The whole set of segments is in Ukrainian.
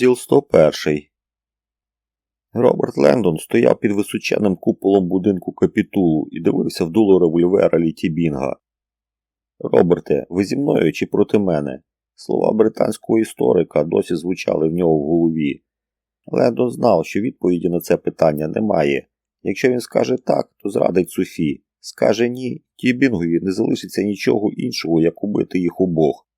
Розділ 101. Роберт Лендон стояв під височенним куполом будинку капітулу і дивився в дуло револьвера Літі Бінга. Роберте, ви зі мною чи проти мене? Слова британського історика досі звучали в нього в голові. Лендон знав, що відповіді на це питання немає. Якщо він скаже так, то зрадить Софі. Скаже ні, Тібінгові не залишиться нічого іншого, як убити їх обох.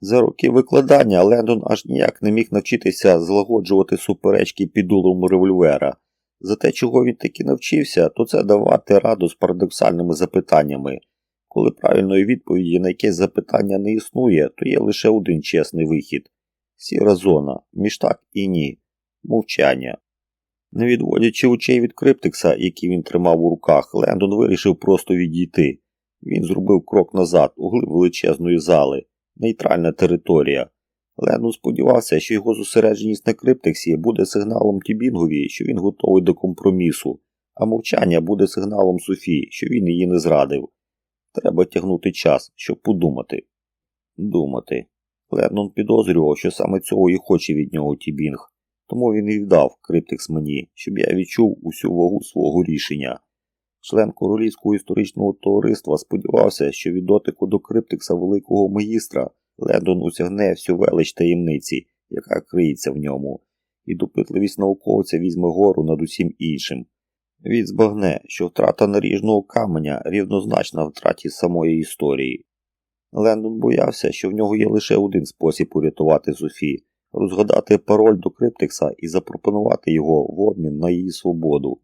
За роки викладання Лендон аж ніяк не міг навчитися злагоджувати суперечки під дулом револьвера. За те, чого він таки навчився, то це давати раду з парадоксальними запитаннями. Коли правильної відповіді на якесь запитання не існує, то є лише один чесний вихід сіра зона, між так і ні, мовчання. Не відводячи очей від криптикса, який він тримав у руках, Лендон вирішив просто відійти. Він зробив крок назад, у глиб величезної зали нейтральна територія. Лену сподівався, що його зосередженість на криптексі буде сигналом Тібінгові, що він готовий до компромісу, а мовчання буде сигналом Софії, що він її не зрадив. Треба тягнути час, щоб подумати. Думати. Леннон підозрював, що саме цього і хоче від нього Тібінг, тому він і вдав криптекс мені, щоб я відчув усю вагу свого рішення. Член Королівського історичного товариства сподівався, що від дотику до криптикса великого магістра Лендон усягне всю велич таємниці, яка криється в ньому, і допитливість науковця візьме гору над усім іншим. Він збагне, що втрата наріжного каменя рівнозначна втраті самої історії. Лендон боявся, що в нього є лише один спосіб урятувати Софі розгадати пароль до криптикса і запропонувати його в обмін на її свободу.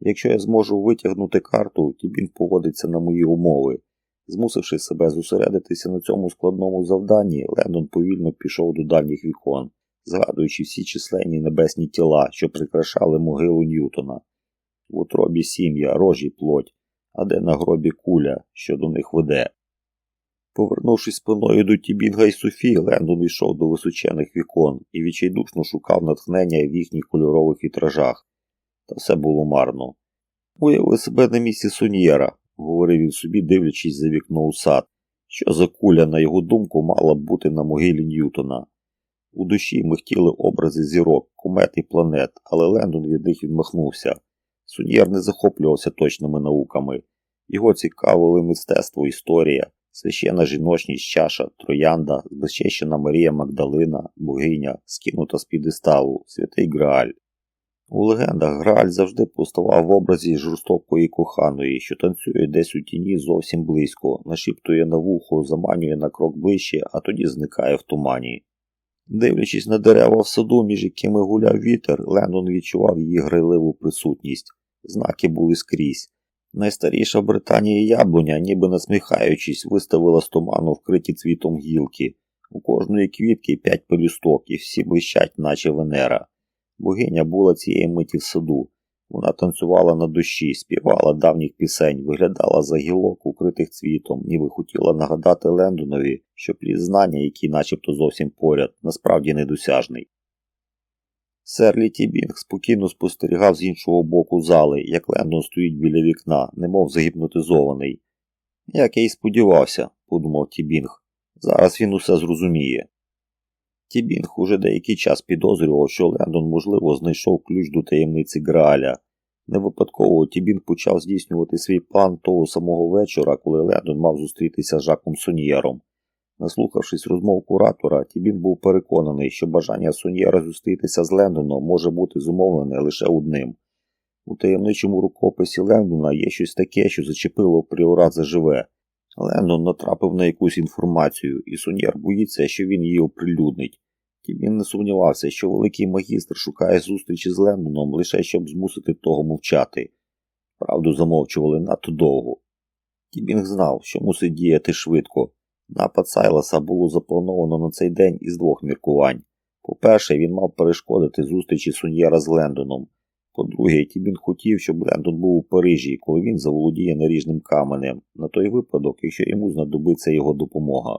Якщо я зможу витягнути карту, Тібін погодиться на мої умови. Змусивши себе зосередитися на цьому складному завданні, Лендон повільно пішов до дальніх вікон, згадуючи всі численні небесні тіла, що прикрашали могилу Ньютона. В утробі сім'я, рожі плоть, а де на гробі куля, що до них веде. Повернувшись спиною до Тібінга і Софії, Лендон йшов до височених вікон і відчайдушно шукав натхнення в їхніх кольорових вітражах. Та все було марно. Уяви себе на місці Соньєра, говорив він собі, дивлячись за вікно у сад, що за куля, на його думку, мала б бути на могилі Ньютона. У душі михтіли образи зірок, комет і планет, але Лендон від них відмахнувся. Суньєр не захоплювався точними науками. Його цікавили мистецтво, історія, священна жіночність чаша, троянда, збезчещена Марія Магдалина, богиня, скинута з підесталу, святий Грааль. У легендах Грааль завжди поставав в образі жорстокої коханої, що танцює десь у тіні зовсім близько, нашіптує на вухо, заманює на крок ближче, а тоді зникає в тумані. Дивлячись на дерева в саду, між якими гуляв вітер, Лендон відчував її грайливу присутність. Знаки були скрізь. Найстаріша в Британії яблуня, ніби насміхаючись, виставила з туману вкриті цвітом гілки. У кожної квітки п'ять пелюсток, і всі блищать, наче Венера. Богиня була цієї миті в саду. Вона танцювала на душі, співала давніх пісень, виглядала за гілок, укритих цвітом, ніби хотіла нагадати Лендонові, що плід знання, який начебто зовсім поряд, насправді недосяжний. Сер Літі Бінг спокійно спостерігав з іншого боку зали, як Лендон стоїть біля вікна, немов загіпнотизований. Як я й сподівався, подумав Тібінг. Зараз він усе зрозуміє. Тібінг уже деякий час підозрював, що Лендон, можливо, знайшов ключ до таємниці Грааля. Не випадково Тібінг почав здійснювати свій план того самого вечора, коли Лендон мав зустрітися з Жаком Соньєром. Наслухавшись розмов куратора, Тібін був переконаний, що бажання Соньєра зустрітися з Лендоном може бути зумовлене лише одним. У таємничому рукописі Лендона є щось таке, що зачепило пріорат заживе. Лендон натрапив на якусь інформацію, і Соньєр боїться, що він її оприлюднить. Тім він не сумнівався, що великий магістр шукає зустрічі з Лендоном лише щоб змусити того мовчати. Правду замовчували надто довго. Тібінг знав, що мусить діяти швидко. Напад Сайласа було заплановано на цей день із двох міркувань. По-перше, він мав перешкодити зустрічі Соньєра з Лендоном. По-друге, Тібін хотів, щоб Лендон був у Парижі, коли він заволодіє наріжним каменем, на той випадок, якщо йому знадобиться його допомога.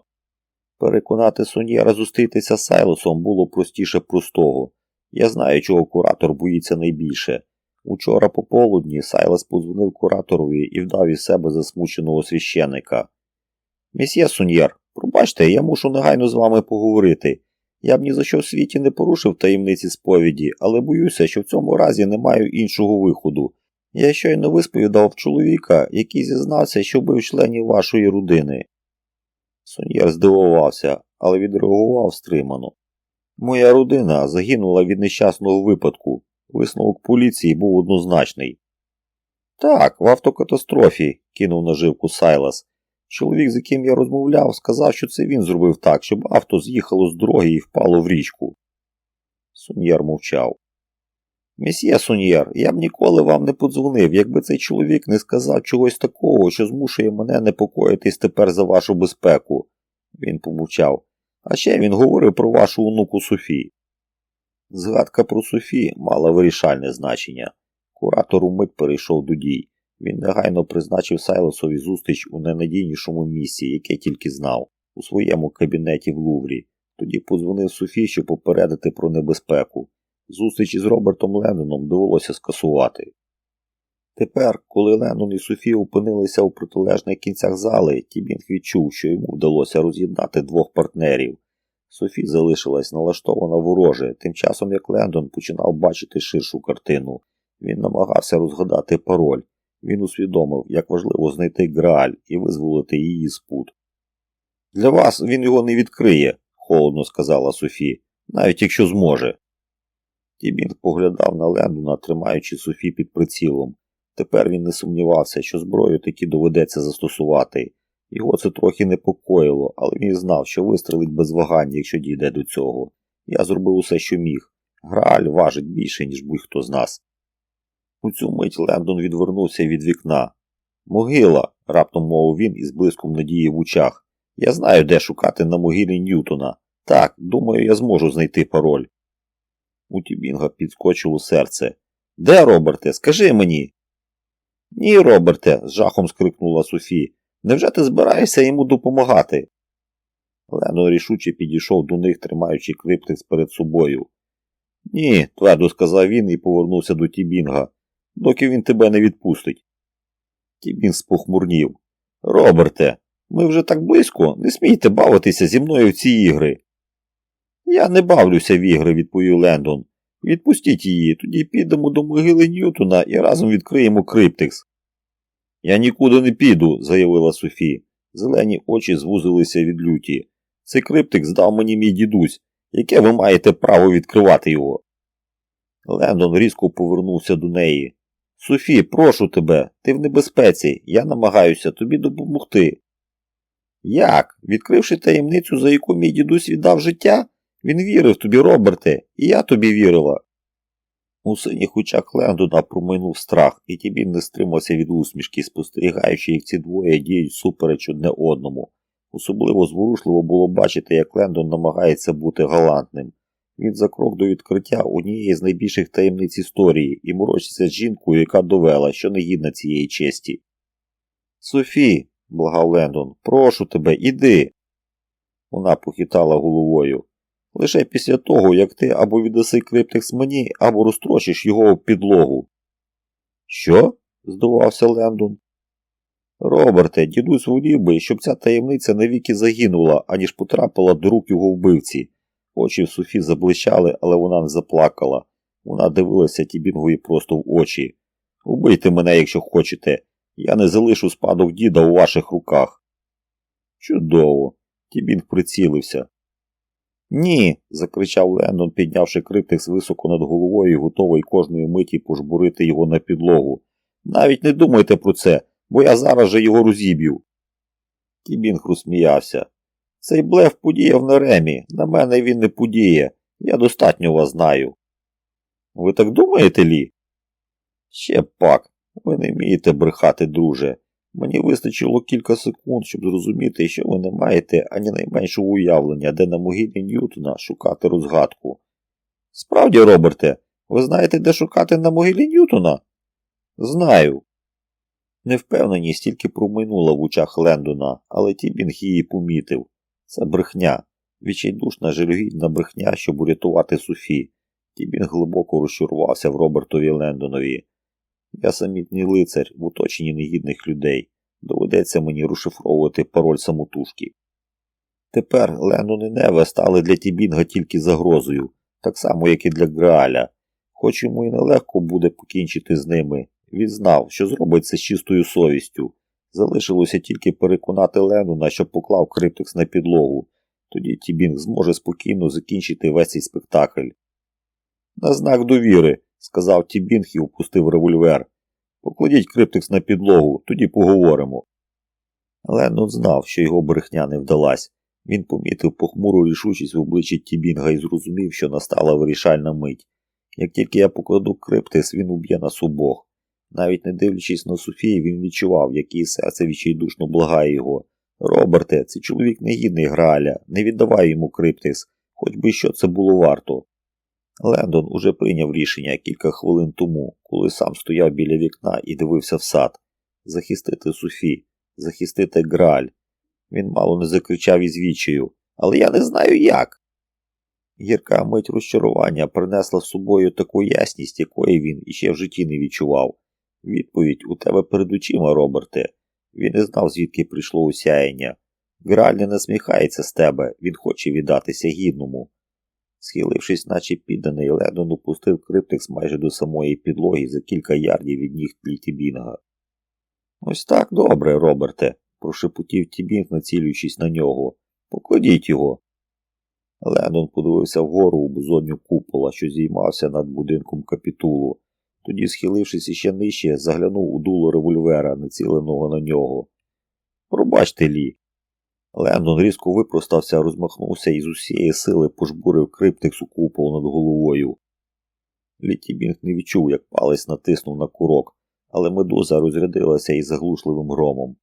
Переконати Соньєра зустрітися з Сайлосом було простіше простого. Я знаю, чого куратор боїться найбільше. Учора пополудні Сайлас подзвонив кураторові і вдав із себе засмученого священика. Місьє Соньєр, пробачте, я мушу негайно з вами поговорити. Я б ні за що в світі не порушив таємниці сповіді, але боюся, що в цьому разі не маю іншого виходу. Я щойно висповідав чоловіка, який зізнався, що бив членів вашої родини. Соньєр здивувався, але відреагував стримано. Моя родина загинула від нещасного випадку. Висновок поліції був однозначний. Так, в автокатастрофі, кинув наживку Сайлас. Чоловік, з яким я розмовляв, сказав, що це він зробив так, щоб авто з'їхало з дороги і впало в річку. Суньєр мовчав. Месьє Суньєр, я б ніколи вам не подзвонив, якби цей чоловік не сказав чогось такого, що змушує мене непокоїтись тепер за вашу безпеку. Він помовчав. А ще він говорив про вашу онуку Софі. Згадка про Софі мала вирішальне значення. Куратор умить перейшов до дій. Він негайно призначив Сайлосові зустріч у найнадійнішому місці, яке тільки знав, у своєму кабінеті в Луврі. Тоді подзвонив Софі, щоб попередити про небезпеку. Зустріч із Робертом Ленноном довелося скасувати. Тепер, коли Леннон і Софі опинилися у протилежних кінцях зали, Тібінг відчув, що йому вдалося роз'єднати двох партнерів. Софі залишилась налаштована вороже, тим часом як Лендон починав бачити ширшу картину. Він намагався розгадати пароль. Він усвідомив, як важливо знайти Грааль і визволити її з пут. Для вас він його не відкриє, холодно сказала Софі, навіть якщо зможе. Тібінг поглядав на Лендона, тримаючи Софі під прицілом. Тепер він не сумнівався, що зброю таки доведеться застосувати. Його це трохи непокоїло, але він знав, що вистрелить без вагань, якщо дійде до цього. Я зробив усе, що міг. Грааль важить більше, ніж будь-хто з нас. У цю мить Лендон відвернувся від вікна. Могила, раптом мовив він із блиском надії в очах. Я знаю, де шукати на могилі Ньютона. Так, думаю, я зможу знайти пароль. У Тібінга підскочило серце. Де, Роберте? Скажи мені. Ні, Роберте, з жахом скрикнула Софі. Невже ти збираєшся йому допомагати? Лено рішуче підійшов до них, тримаючи криптекс перед собою. Ні, твердо сказав він і повернувся до Тібінга, доки він тебе не відпустить. Тібінг спохмурнів. Роберте, ми вже так близько, не смійте бавитися зі мною в ці ігри. Я не бавлюся в ігри, відповів Лендон. Відпустіть її, тоді підемо до могили Ньютона і разом відкриємо криптекс. Я нікуди не піду, заявила Софі. Зелені очі звузилися від люті. Цей криптик здав мені мій дідусь. Яке ви маєте право відкривати його? Лендон різко повернувся до неї. Софі, прошу тебе, ти в небезпеці, я намагаюся тобі допомогти. Як? Відкривши таємницю, за яку мій дідусь віддав життя, він вірив тобі, Роберте, і я тобі вірила. У синіх очах Лендона промайнув страх, і Тібін не стримався від усмішки, спостерігаючи, як ці двоє діють супереч одне одному. Особливо зворушливо було бачити, як Лендон намагається бути галантним. Він за крок до відкриття однієї з найбільших таємниць історії і морочиться з жінкою, яка довела, що не гідна цієї честі. Софі, благав Лендон, прошу тебе, іди. Вона похитала головою. Лише після того, як ти або віддаси криптекс мені, або розтрощиш його в підлогу. Що? здивувався Лендон. Роберте, дідусь волів би, щоб ця таємниця навіки загинула, аніж потрапила до рук його вбивці. Очі в Софі заблищали, але вона не заплакала. Вона дивилася Тібінгові просто в очі. Убийте мене, якщо хочете. Я не залишу спадок діда у ваших руках. Чудово. Тібінг прицілився. Ні. закричав Лендон, піднявши криптекс високо над головою і готовий кожної миті пожбурити його на підлогу. Навіть не думайте про це, бо я зараз же його розіб'ю. Тібінг розсміявся. Цей блеф подіяв на ремі. На мене він не подіє. Я достатньо вас знаю. Ви так думаєте, Лі? Ще пак. Ви не вмієте брехати, друже. Мені вистачило кілька секунд, щоб зрозуміти, що ви не маєте ані найменшого уявлення, де на могилі Ньютона шукати розгадку. Справді, Роберте, ви знаєте, де шукати на могилі Ньютона? Знаю. Невпевненість тільки промайнула в очах Лендона, але Тібінг її помітив. Це брехня, відчайдушна жалюгідна брехня, щоб урятувати Софі. Тібінг глибоко розчарувався в Робертові Лендонові. Я самітній лицар в оточенні негідних людей. Доведеться мені розшифровувати пароль самотужки. Тепер Леннон і Неве стали для Тібінга тільки загрозою, так само, як і для Грааля. Хоч йому і нелегко буде покінчити з ними, він знав, що зробить це з чистою совістю. Залишилося тільки переконати Леннона, що поклав криптекс на підлогу. Тоді Тібінг зможе спокійно закінчити весь цей спектакль. На знак довіри, сказав Тібінг і опустив револьвер. Покладіть криптекс на підлогу, тоді поговоримо. Леннон знав, що його брехня не вдалась. Він помітив похмуру рішучість в обличчі Тібінга і зрозумів, що настала вирішальна мить. Як тільки я покладу криптекс, він уб'є нас обох. Навіть не дивлячись на Софію, він відчував, як її серце відчайдушно благає його. Роберте, цей чоловік негідний граля, не віддавай йому криптекс, хоч би що це було варто. Лендон уже прийняв рішення кілька хвилин тому, коли сам стояв біля вікна і дивився в сад. Захистити Софі, захистити Граль. Він мало не закричав із вічею. Але я не знаю як. Гірка мить розчарування принесла з собою таку ясність, якої він іще в житті не відчував. Відповідь у тебе перед очима, Роберте. Він не знав, звідки прийшло усяяння. Граль не насміхається з тебе, він хоче віддатися гідному. Схилившись, наче підданий, Леннон опустив криптекс майже до самої підлоги за кілька ярдів від ніг Тібінга. Ось так добре, Роберте, прошепотів Тібінг, націлюючись на нього. Покладіть його. Леннон подивився вгору у бузонню купола, що зіймався над будинком капітулу. Тоді, схилившись іще нижче, заглянув у дуло револьвера, націленого на нього. Пробачте лі. Лендон різко випростався, розмахнувся і з усієї сили пожбурив криптекс у купол над головою. Літібінг не відчув, як палець натиснув на курок, але медуза розрядилася із заглушливим громом.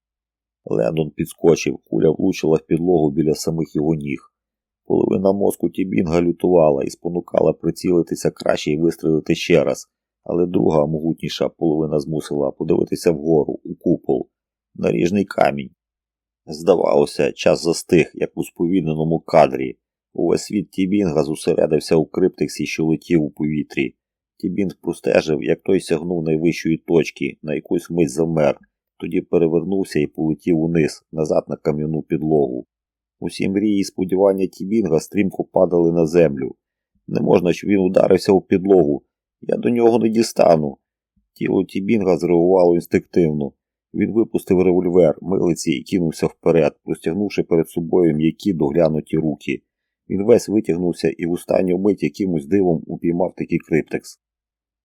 Лендон підскочив, куля влучила в підлогу біля самих його ніг. Половина мозку Тібінга лютувала і спонукала прицілитися краще і вистрілити ще раз, але друга могутніша половина змусила подивитися вгору, у купол, наріжний камінь. Здавалося, час застиг, як у сповільненому кадрі. Увесь світ Тібінга зосередився у криптексі, що летів у повітрі. Тібінг простежив, як той сягнув найвищої точки, на якусь мить замер, тоді перевернувся і полетів униз, назад на кам'яну підлогу. Усі мрії і сподівання Тібінга стрімко падали на землю. Не можна, щоб він ударився у підлогу. Я до нього не дістану. Тіло Тібінга зреагувало інстинктивно. Він випустив револьвер, милиці і кинувся вперед, простягнувши перед собою м'які доглянуті руки. Він весь витягнувся і в останню мить якимось дивом упіймав такий криптекс.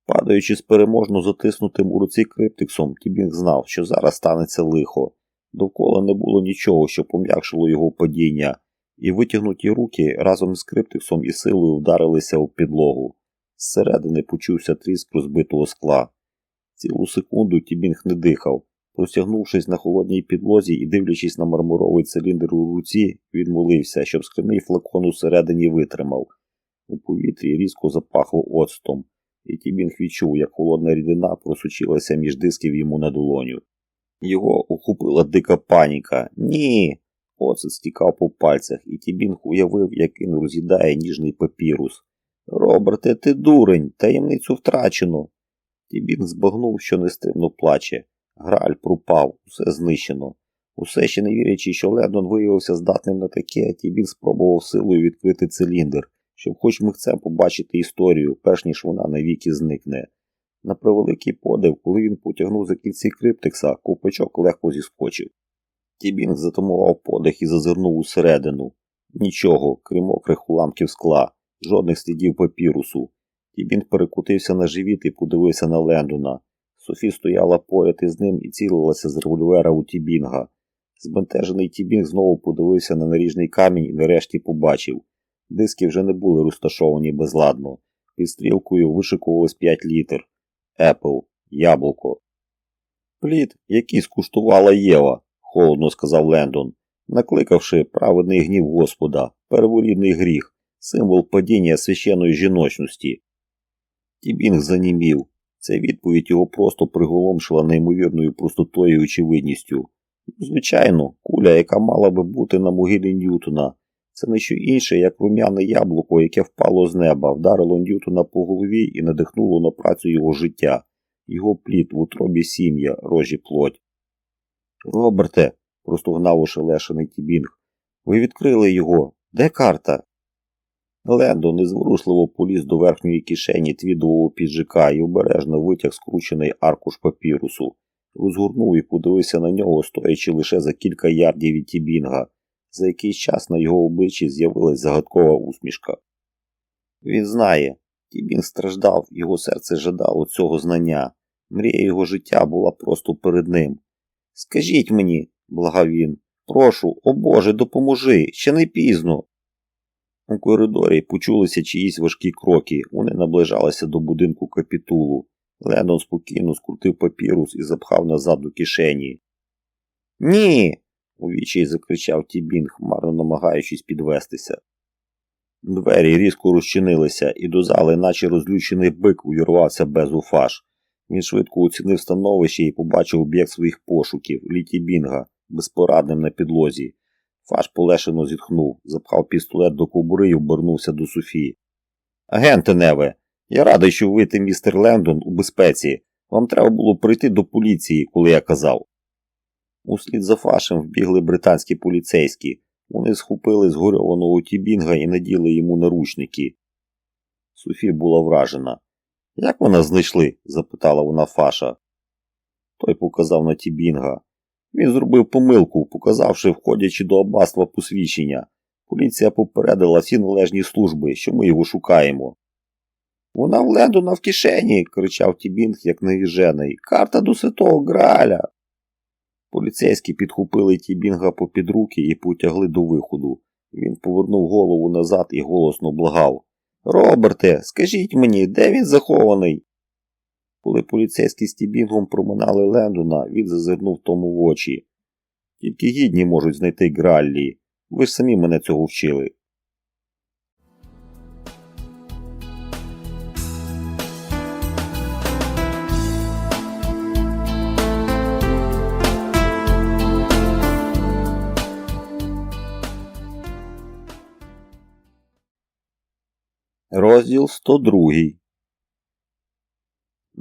Падаючи з переможно затиснутим у руці криптексом, Тібінг знав, що зараз станеться лихо. Довкола не було нічого, що пом'якшило його падіння, і витягнуті руки разом з криптексом і силою вдарилися у підлогу. Зсередини почувся тріск розбитого скла. Цілу секунду Тібінг не дихав. Простягнувшись на холодній підлозі і дивлячись на мармуровий циліндр у руці, він молився, щоб скляний флакон усередині витримав. У повітрі різко запахло оцтом, і Тібінг відчув, як холодна рідина просучилася між дисків йому на долоню. Його охопила дика паніка. Ні. Оцет стікав по пальцях, і Тібінг уявив, як він роз'їдає ніжний папірус. Роберте, ти дурень, таємницю втрачено. Тібінг збагнув, що нестримно плаче. Граль пропав, усе знищено. Усе ще не вірячи, що Лендон виявився здатним на таке, Тібін спробував силою відкрити циліндр, щоб хоч михцем побачити історію, перш ніж вона навіки зникне. На превеликий подив, коли він потягнув за кінці криптекса, ковпачок легко зіскочив. Тібінг затамував подих і зазирнув усередину. Нічого, крім мокрих уламків скла, жодних слідів папірусу. Тібінг перекутився на живіт і подивився на Лендона. Софі стояла поряд із ним і цілилася з револьвера у Тібінга. Збентежений Тібінг знову подивився на наріжний камінь і нарешті побачив. Диски вже не були розташовані безладно. Під стрілкою вишикувалось 5 літер. Епл, яблуко. Плід, який скуштувала Єва, холодно сказав Лендон, накликавши праведний гнів Господа, перворідний гріх, символ падіння священної жіночності. Тібінг занімів. Ця відповідь його просто приголомшила неймовірною простотою і очевидністю. Звичайно, куля, яка мала би бути на могилі Ньютона, це не що інше, як рум'яне яблуко, яке впало з неба, вдарило Ньютона по голові і надихнуло на працю його життя, його плід в утробі сім'я, рожі плоть. Роберте, простогнав ошелешений Тібінг, Ви відкрили його. Де карта? Лендо незворушливо поліз до верхньої кишені твідового піджака і обережно витяг скручений аркуш папірусу, розгорнув і подивився на нього, стоячи лише за кілька ярдів від Тібінга. За якийсь час на його обличчі з'явилась загадкова усмішка. Він знає, Тібінг страждав, його серце жадало цього знання. Мрія його життя була просто перед ним. Скажіть мені, благав він, прошу, о Боже, допоможи, ще не пізно. У коридорі почулися чиїсь важкі кроки, вони наближалися до будинку капітулу. Лендон спокійно скрутив папірус і запхав назад до кишені. Ні. у відчаї закричав Тібінг, марно намагаючись підвестися. Двері різко розчинилися, і до зали, наче розлючений бик, увірвався без уфаш. Він швидко оцінив становище і побачив об'єкт своїх пошуків Літі Бінга, безпорадним на підлозі. Фаш полешено зітхнув, запхав пістолет до кобури і обернувся до Софії. Агенте Неве, я радий, що ви, містер Лендон, у безпеці. Вам треба було прийти до поліції, коли я казав. Услід за фашем вбігли британські поліцейські. Вони схопили згорьованого Тібінга і наділи йому наручники. Софія була вражена. Як вона знайшли? запитала вона Фаша. Той показав на Тібінга. Він зробив помилку, показавши, входячи до аббатства посвідчення. Поліція попередила всі належні служби, що ми його шукаємо. Вона в Лендона в кишені, кричав Тібінг, як навіжений. Карта до святого Граля. Поліцейські підхопили Тібінга попід руки і потягли до виходу. Він повернув голову назад і голосно благав. Роберте, скажіть мені, де він захований? Коли поліцейські з Тібінгом проминали Лендона, він зазирнув тому в очі. Тільки гідні можуть знайти Граллі. Ви ж самі мене цього вчили. Розділ 102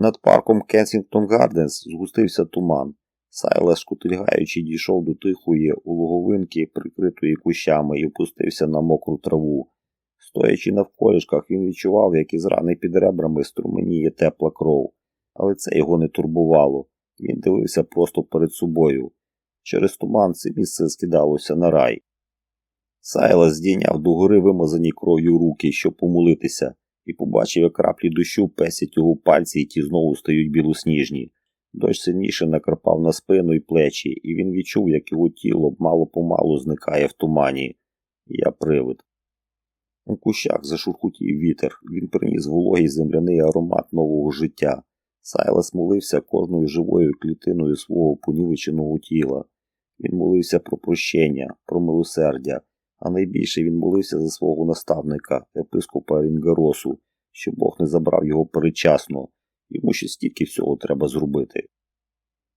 Над парком Кенсінгтон Гарденс згустився туман. Сайлес, шкутильгаючи, дійшов до тихої улоговинки, прикритої кущами, і опустився на мокру траву. Стоячи навколішках, він відчував, як із рани під ребрами струменіє тепла кров, але це його не турбувало. Він дивився просто перед собою. Через туман це місце скидалося на рай. Сайлас здійняв догори вимазані кров'ю руки, щоб помолитися, і побачив, як краплі дощу песять його пальці і ті знову стають білосніжні. Дощ сильніше накрапав на спину і плечі, і він відчув, як його тіло мало помалу зникає в тумані. Я привид. У кущах зашурхутів вітер, він приніс вологий земляний аромат нового життя. Сайлас молився кожною живою клітиною свого понівеченого тіла. Він молився про прощення, про милосердя, а найбільше він молився за свого наставника, епископа Рінгаросу, щоб Бог не забрав його передчасно, йому ще стільки всього треба зробити.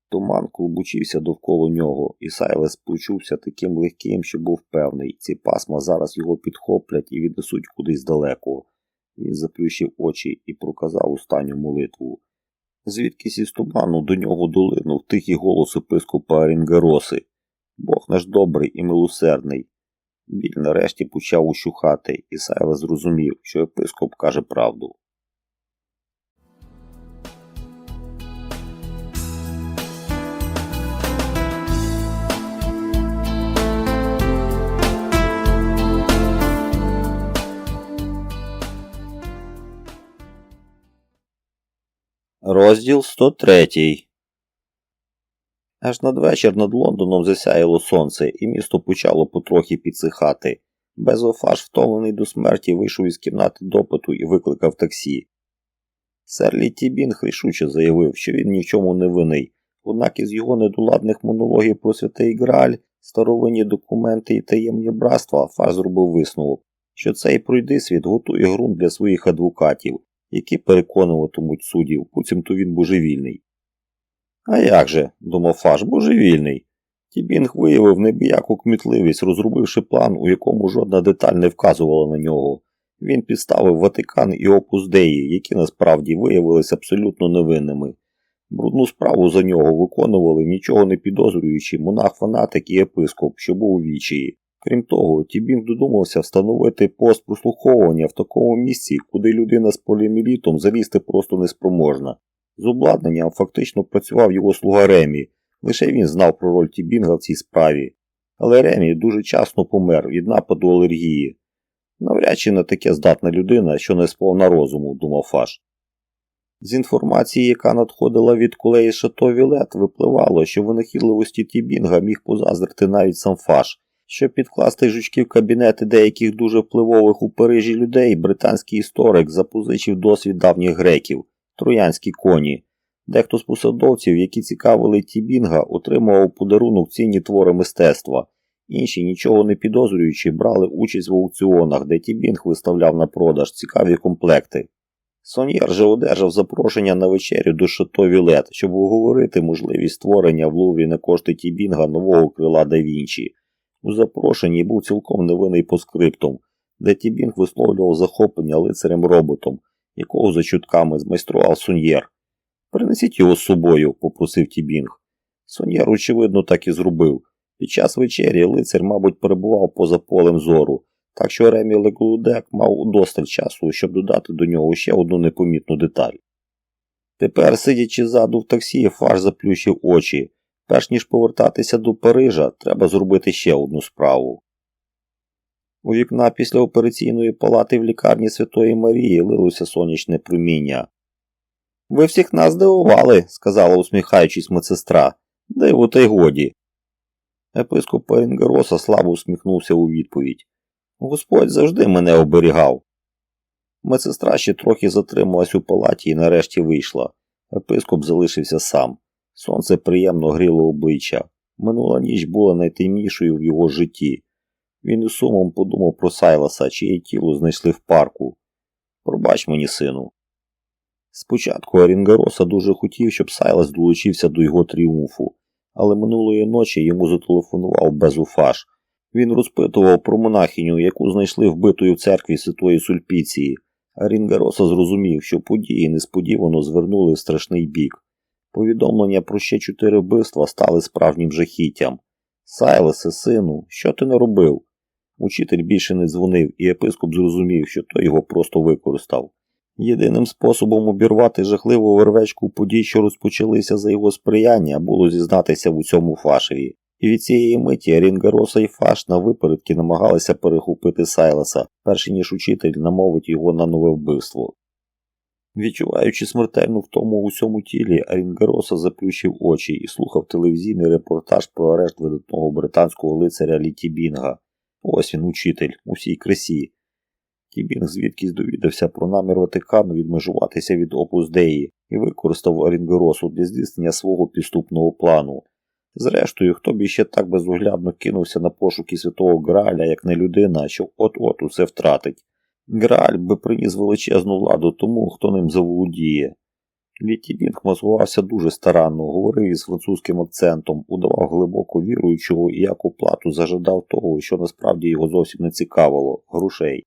Туман клубучився довкола нього, і Сайлес почувся таким легким, що був певний, ці пасма зараз його підхоплять і віднесуть кудись далеко. Він заплющив очі і проказав останню молитву. Звідкись із туману до нього долинув тихий голос епископа Рінгароси. Бог наш добрий і милосердний. Біль нарешті почав ущухати, і Сайле зрозумів, що епископ каже правду. Розділ 103 Аж надвечір над Лондоном засяяло сонце, і місто почало потрохи підсихати. Безофаш, втомлений до смерті, вийшов із кімнати допиту і викликав таксі. Сер Літті Бінг рішуче заявив, що він ні в чому не винний, однак із його недоладних монологів про святий Грааль, старовинні документи і таємні братства Фаш зробив висновок, що цей пройдисвіт готує ґрунт для своїх адвокатів, які переконуватимуть суддів, буцімто він божевільний. А як же, думав Фаш, божевільний. Тібінг виявив небіяку кмітливість, розробивши план, у якому жодна деталь не вказувала на нього. Він підставив Ватикан і Опус Деї, які насправді виявилися абсолютно невинними. Брудну справу за нього виконували, нічого не підозрюючи, монах-фанатик і єпископ, що був у вічії. Крім того, Тібінг додумався встановити пост прослуховування в такому місці, куди людина з поліемілітом залізти просто неспроможна. З обладнанням фактично працював його слуга Ремі, лише він знав про роль Тібінга в цій справі. Але Ремі дуже часто помер від нападу алергії. Навряд чи не таке здатна людина, що не сповна розуму, думав Фаш. З інформації, яка надходила від колеї Шато Вілет, випливало, що винахідливості Тібінга міг позаздрити навіть сам Фаш. Щоб підкласти жучки в кабінети деяких дуже впливових у Парижі людей, британський історик запозичив досвід давніх греків троянські коні. Дехто з посадовців, які цікавили Тібінга, отримував подарунок цінні твори мистецтва. Інші, нічого не підозрюючи, брали участь в аукціонах, де Тібінг виставляв на продаж цікаві комплекти. Сон'єр же одержав запрошення на вечерю до Шато Вілет, щоб оговорити можливість створення в Луврі на кошти Тібінга нового крила да Вінчі. У запрошенні був цілком невинний по скриптум, де Тібінг висловлював захоплення лицарем роботом, якого за чутками змайстрував Сон'єр. Принесіть його з собою, попросив Тібінг. Сон'єр, очевидно, так і зробив. Під час вечері лицар, мабуть, перебував поза полем зору, так що Ремі Леклудек мав удосталь часу, щоб додати до нього ще одну непомітну деталь. Тепер, сидячи ззаду в таксі, фарш заплющив очі. Перш ніж повертатися до Парижа, треба зробити ще одну справу. У вікна після операційної палати в лікарні Святої Марії лилося сонячне проміння. Ви всіх нас здивували, сказала усміхаючись медсестра. Диво та й годі. Епископ Перінгероса слабо усміхнувся у відповідь. Господь завжди мене оберігав. Медсестра ще трохи затрималась у палаті і нарешті вийшла. Епископ залишився сам. Сонце приємно гріло обличчя. Минула ніч була найтемнішою в його житті. Він із сумом подумав про Сайласа, чиє тіло знайшли в парку. Пробач мені, сину. Спочатку Орінгароса дуже хотів, щоб Сайлас долучився до його тріумфу, але минулої ночі йому зателефонував Безуфаш. Він розпитував про монахиню, яку знайшли вбитою в церкві Святої Сульпіції, а Рінгароса зрозумів, що події несподівано звернули в страшний бік. Повідомлення про ще чотири вбивства стали справжнім жахіттям. Сайлесе, сину, що ти не робив? Учитель більше не дзвонив, і єпископ зрозумів, що той його просто використав. Єдиним способом обірвати жахливу вервечку подій, що розпочалися за його сприяння, було зізнатися в усьому фашеві. І від цієї миті Рінгароса і Фаш на випередки намагалися перехопити Сайласа, перш ніж учитель намовить його на нове вбивство. Відчуваючи смертельну втому у усьому тілі, Арінгароса заплющив очі і слухав телевізійний репортаж про арешт видатного британського лицаря Літі Бінга. Ось він, учитель, у всій красі. Тібінг звідкись довідався про намір Ватикану відмежуватися від опус Деї і використав Орінгеросу для здійснення свого підступного плану. Зрештою, хто б іще так безоглядно кинувся на пошуки святого Граля, як не людина, що от-от усе втратить. Грааль би приніс величезну владу тому, хто ним заволодіє. Літібінг мозгувався дуже старанно, говорив із французьким акцентом, удавав глибоко віруючого і як оплату зажадав того, що насправді його зовсім не цікавило грошей.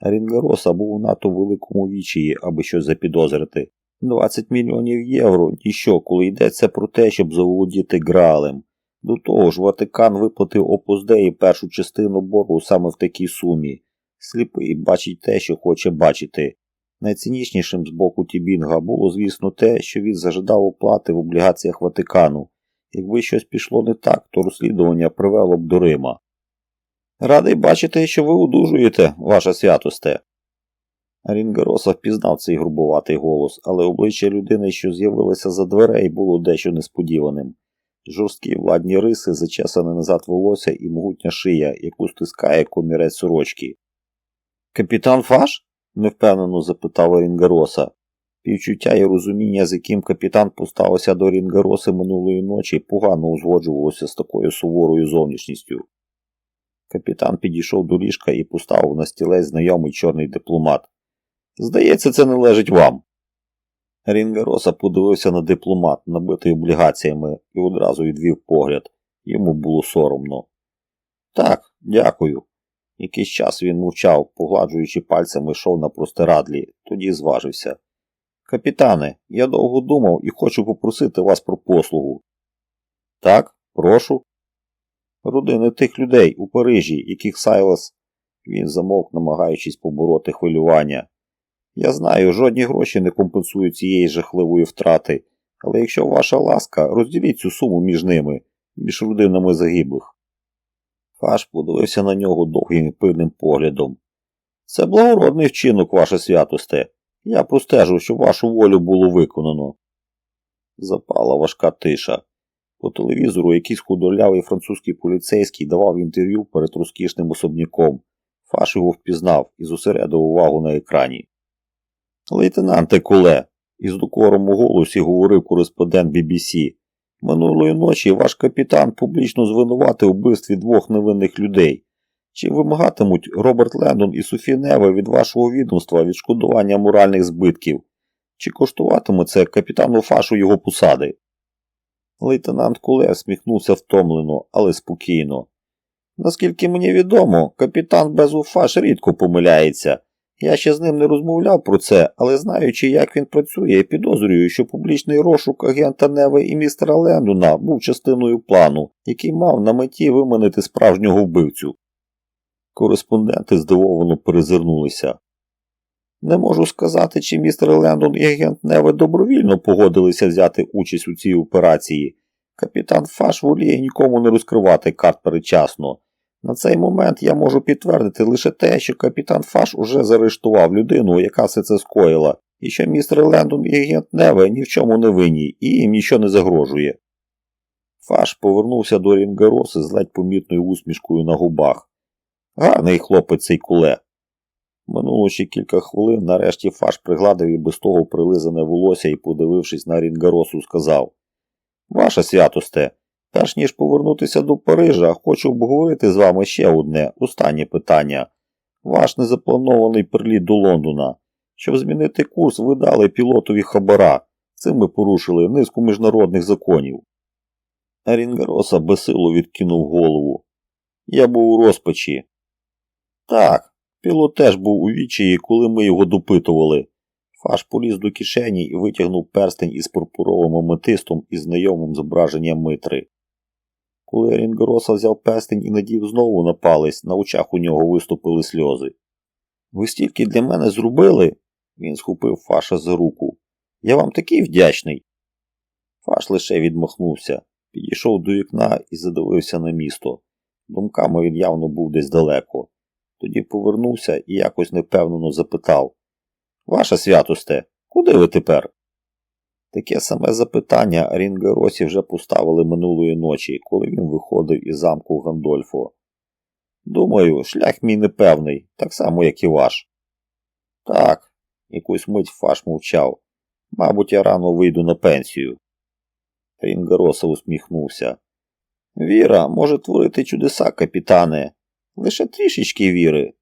Рінгароса був у надто великому вічії, аби щось запідозрити. 20 мільйонів євро ніщо, коли йдеться про те, щоб заволодіти Граалем. До того ж, Ватикан виплатив опоздеї першу частину боргу саме в такій сумі. Сліпий бачить те, що хоче бачити. Найцинічнішим з боку Тібінга було, звісно, те, що він зажадав оплати в облігаціях Ватикану. Якби щось пішло не так, то розслідування привело б до Рима. Радий бачити, що ви одужуєте, ваша святосте. Рінгароса впізнав цей грубуватий голос, але обличчя людини, що з'явилося за дверей, було дещо несподіваним. Жорсткі владні риси, зачесане назад волосся і могутня шия, яку стискає комірець сорочки. Капітан Фаш? Невпевнено запитав Рінгароса. Півчуття і розуміння, з яким капітан поставився до Рінгароси минулої ночі, погано узгоджувалося з такою суворою зовнішністю. Капітан підійшов до ліжка і поставив на стілець знайомий чорний дипломат. Здається, це належить вам. Рінгароса подивився на дипломат, набитий облігаціями, і одразу відвів погляд. Йому було соромно. Так, дякую. Якийсь час він мовчав, погладжуючи пальцями йшов на простирадлі, тоді зважився. Капітане, я довго думав і хочу попросити вас про послугу. Так, прошу. родини тих людей у Парижі, яких Сайлас. Він замовк, намагаючись побороти хвилювання. Я знаю, жодні гроші не компенсують цієї жахливої втрати, але якщо ваша ласка, розділіть цю суму між ними, між родинами загиблих. Фаш подивився на нього довгим і пильним поглядом. Це благородний вчинок, ваше святосте. Я простежу, щоб вашу волю було виконано. Запала важка тиша. По телевізору якийсь худорлявий французький поліцейський давав інтерв'ю перед розкішним особняком. Фаш його впізнав і зосередив увагу на екрані. Лейтенанте Куле, із докором у голосі говорив кореспондент BBC. Минулої ночі ваш капітан публічно звинуватив вбивстві двох невинних людей. Чи вимагатимуть Роберт Лендон і Софі Неве від вашого відомства відшкодування моральних збитків? Чи коштуватиме це капітану Фашу його посади? Лейтенант Куле сміхнувся втомлено, але спокійно. Наскільки мені відомо, капітан Безуфаш рідко помиляється. Я ще з ним не розмовляв про це, але знаючи, як він працює, підозрюю, що публічний розшук агента Неве і містера Лендона був частиною плану, який мав на меті виманити справжнього вбивцю. Кореспонденти здивовано перезирнулися. Не можу сказати, чи містер Лендон і агент Неве добровільно погодилися взяти участь у цій операції. Капітан Фаш воліє нікому не розкривати карт передчасно. На цей момент я можу підтвердити лише те, що капітан Фаш уже заарештував людину, яка все це скоїла, і що містер Лендон і агент Неве ні в чому не винні і їм нічого не загрожує. Фаш повернувся до Рінгароси з ледь помітною усмішкою на губах. Гарний хлопець цей куле. Минуло ще кілька хвилин, нарешті Фаш пригладив і без того прилизане волосся і, подивившись на Рінгаросу, сказав Ваша святосте, перш ніж повернутися до Парижа, хочу обговорити з вами ще одне останнє питання. Ваш незапланований приліт до Лондона. Щоб змінити курс, ви дали пілотові хабара. Цим ми порушили низку міжнародних законів. Рінгароса безсило відкинув голову. Я був у розпачі. Так, пілот теж був у відчаї, коли ми його допитували. Фаш поліз до кишені і витягнув перстень із пурпуровим аметистом і знайомим зображенням Митри. Коли Рінгороса взяв перстень і надів знову на палець, на очах у нього виступили сльози. Ви стільки для мене зробили? Він схопив Фаша за руку. Я вам такий вдячний. Фаш лише відмахнувся, підійшов до вікна і задивився на місто. Думками він явно був десь далеко. Тоді повернувся і якось непевнено запитав Ваша святосте, куди ви тепер? Таке саме запитання Рінгаросі вже поставили минулої ночі, коли він виходив із замку Гандольфо. Думаю, шлях мій непевний, так само, як і ваш. Так, якусь мить Фаш мовчав. Мабуть, я рано вийду на пенсію. Рінгароса усміхнувся. Віра може творити чудеса, капітане. Лише трішечки віри,